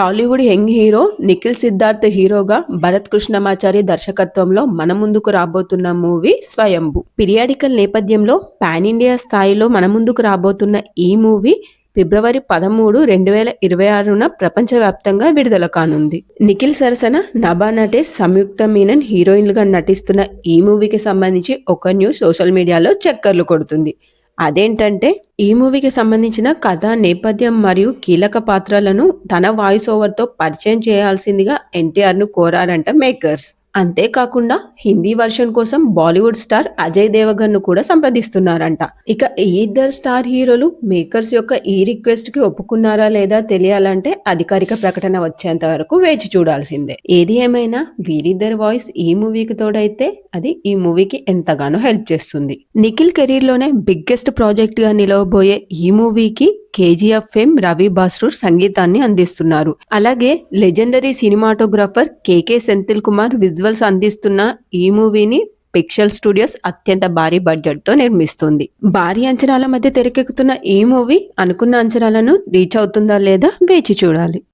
Tollywood young hero Nikhil Siddharth హీరోగా భరత్ కృష్ణమాచారి దర్శకత్వంలో మన ముందుకు రాబోతున్న మూవీ స్వయంభు. పిరియాడికల్ నేపథ్యంలో పాన్ ఇండియా స్థాయిలో మన ముందుకు రాబోతున్న ఈ మూవీ ఫిబ్రవరి పదమూడు రెండు వేల ఇరవై ఆరున ప్రపంచవ్యాప్తంగా విడుదల కానుంది. నిఖిల్ సరసన నభా నటేష్ సంయుక్త మీనన్ హీరోయిన్లుగా నటిస్తున్న ఈ మూవీకి సంబంధించి ఒక న్యూస్ సోషల్ మీడియాలో చక్కర్లు కొడుతుంది. అదేంటంటే ఈ మూవీకి సంబంధించిన కథ నేపథ్యం మరియు కీలక పాత్రలను తన వాయిస్ ఓవర్తో పరిచయం చేయాల్సిందిగా ఎన్టీఆర్ను కోరారంట మేకర్స్ అంతేకాకుండా హిందీ వర్షన్ కోసం బాలీవుడ్ స్టార్ అజయ్ దేవగన్ను కూడా సంప్రదిస్తున్నారంట. ఇక ఈ ఇద్దరు స్టార్ హీరోలు మేకర్స్ యొక్క ఈ రిక్వెస్ట్కి ఒప్పుకున్నారా లేదా తెలియాలంటే అధికారిక ప్రకటన వచ్చేంత వరకు వేచి చూడాల్సిందే. ఏది ఏమైనా వీరిద్దరి వాయిస్ ఈ మూవీకి తోడైతే అది ఈ మూవీకి ఎంతగానో హెల్ప్ చేస్తుంది. నిఖిల్ కెరీర్లోనే బిగ్గెస్ట్ ప్రాజెక్ట్గా నిలవబోయే ఈ మూవీకి కేజీఎఫ్ ఫేమ్ రవి బాస్రూర్ సంగీతాన్ని అందిస్తున్నారు. అలాగే legendary cinematographer K K Senthil Kumar visuals అందిస్తున్న ఈ మూవీని పిక్సెల్ స్టూడియోస్ అత్యంత భారీ బడ్జెట్తో నిర్మిస్తుంది. భారీ అంచనాల మధ్య తెరకెక్కుతున్న ఈ మూవీ అనుకున్న అంచనాలను రీచ్ అవుతుందా లేదా వేచి చూడాలి.